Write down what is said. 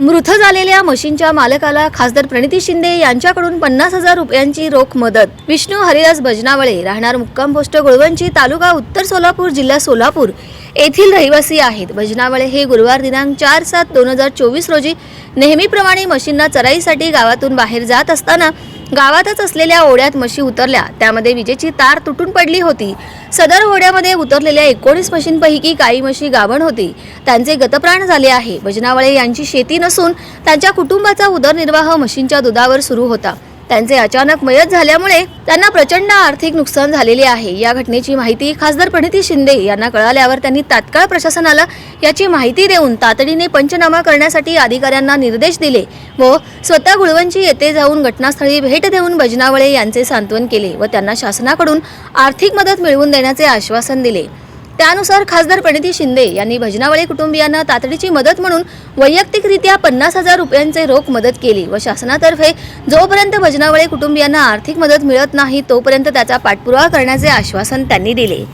मृत झालेल्या मशीनच्या मालकाला खासदार प्रणिती शिंदे यांच्याकडून पन्नास हजार रुपयांची रोख मदत. विष्णू हरिदास भजनावळे राहणार मुक्काम पोस्ट गुळवंची तालुका उत्तर सोलापूर जिल्हा सोलापूर येथील रहिवासी आहेत. भजनावळे हे गुरुवार दिनांक चार सात दोन हजार चोवीस रोजी नेहमीप्रमाणे मशीनला चराईसाठी गावातून बाहेर जात असताना गावातच असलेल्या ओढ्यात म्हशी उतरल्या. त्यामध्ये विजेची तार तुटून पडली होती. सदर ओढ्यामध्ये उतरलेल्या एकोणीस म्हशींपैकी काही म्हशी गाभण होती. त्यांचे गतप्राण झाले आहे. भजनावळे यांची शेती नसून त्यांच्या कुटुंबाचा उदरनिर्वाह म्हशींच्या दुधावर सुरू होता. त्यांचे अचानक मयत झाल्यामुळे त्यांना प्रचंड आर्थिक नुकसान झालेले आहे. या घटनेची माहिती खासदार प्रणिती शिंदे यांना कळाल्यावर त्यांनी तात्काळ प्रशासनाला याची माहिती देऊन तातडीने पंचनामा करण्यासाठी अधिकाऱ्यांना निर्देश दिले व स्वतः गुळवंची येथे जाऊन घटनास्थळी भेट देऊन भजनावळे यांचे सांत्वन केले व त्यांना शासनाकडून आर्थिक मदत मिळवून देण्याचे आश्वासन दिले. त्यानुसार खासदार प्रणिती शिंदे यांनी भजनावळे कुटुंबियांना तातडीची मदत म्हणून वैयक्तिकरित्या पन्नास हजार रुपयांचे रोख मदत केली व शासनातर्फे जोपर्यंत भजनावळे कुटुंबियांना आर्थिक मदत मिळत नाही तोपर्यंत त्याचा पाठपुरावा करण्याचे आश्वासन त्यांनी दिले.